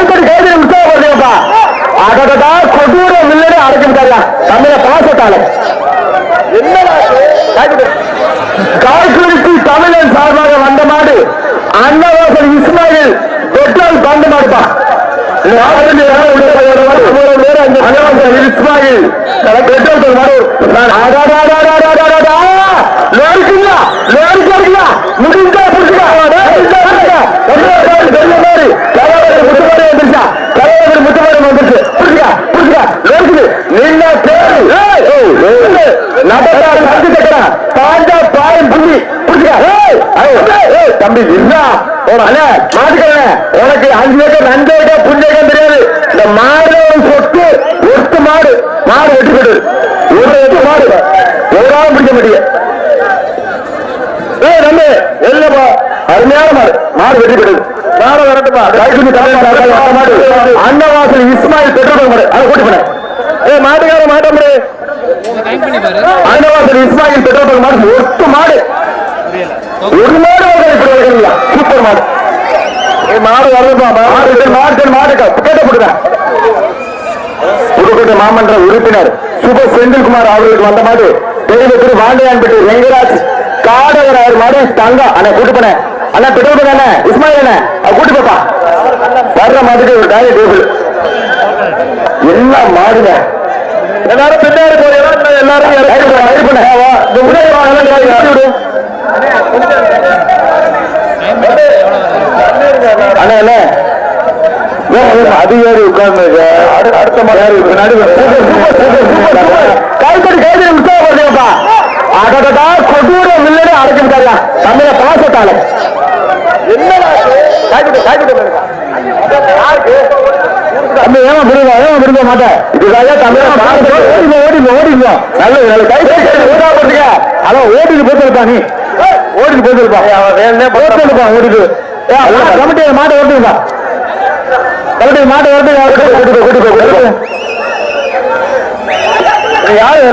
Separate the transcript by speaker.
Speaker 1: கைத்தடி கைத்தடி உற்சாகப்படுறீங்கப்பா அடடா கொடூர வில்லனே அடைக்கிட்டாரியா தமிழ பாசத்தால என்னடா தமிழன் சார்பாக வந்த மாடு அன்னவாசல் இஸ்மாயில் பெட்ரோல் பந்து மாடுப்பா இஸ்மாயில் பெட்ரோல் மாடு தம்பி இல்ல. உனக்கு அஞ்சு ஏக்கர் ரெண்டு ஏக்கர் புஞ்ச ஏக்கர் தெரியாது. இந்த மாடு சொத்து ஒட்டு மாடு. மாடு வெட்டி போடு ஒரு எட்டு மாடு. ஒரு ஆளும் பிடிக்க ஏய் தம்பி அருமையான மாடு. மாடு வெட்டி போடுது மாடு மாடு அன்னவாசல் இஸ்மாயில் பெட்ரோல் மாடு. அதை கூட்டி போனேன். ஏய் மாட்டுக்கார மாட்ட அன்னவாசல் இஸ்மாயில் பெட்ரோல் மாடு ஒட்டு மாடு. ஒரு மாடு வருது சூப்பர் மாடு. மாடு வருதுப்பா மாடு? மாடு மாடு கேட்ட புதுக்கோட்டை மாமன்ற உறுப்பினர் சுப செந்தில்குமார் அவர்களுக்கு வந்த மாடு பெரிய திரு வாண்டியான்பட்டி வெங்கராஜ் காடவர் அவர் மாடு தங்கா. அண்ணா கூட்டு போனேன் அண்ணா பெட்ரோல் பண்ண அண்ணா இஸ்மாயில் அண்ணா அவ கூட்டு போப்பா. வர்ற மாட்டுக்கு ஒரு டைனிங் டேபிள். எல்லாம் மாடுங்க. எல்லாரும் பின்னாடி போறீங்க எல்லாரும் பண்ண இந்த அண்ணா அதிகாரி உட்கார்ந்து அடுத்த மாதிரி கைத்தடி கைத்தடி உற்சாகப்படுறீங்கப்பா அடடா கொடூர வில்லனே தமிழ பாசத்தால. கைத்தடி தம்பி ஏமா விரும்ப ஏமா விரும்ப மாட்டேன்? இதுக்காக தமிழ ஓடிங்க ஓடிங்க ஓடிங்க நல்ல கைத்தடி கைத்தடி உற்சாகப்படுறீங்க அதான் ஓடிட்டு போத்திருப்பா நீ. ஓடிட்டு போத்திருப்பா. போத்திருப்பா ஓடிட்டு. கமிட்டி மாட்டை ஓட்டுங்கப்பா கமிட்டி மாட்டை ஓட்டுங்க கூட்டிட்டு கூட்டிட்டு யாரு?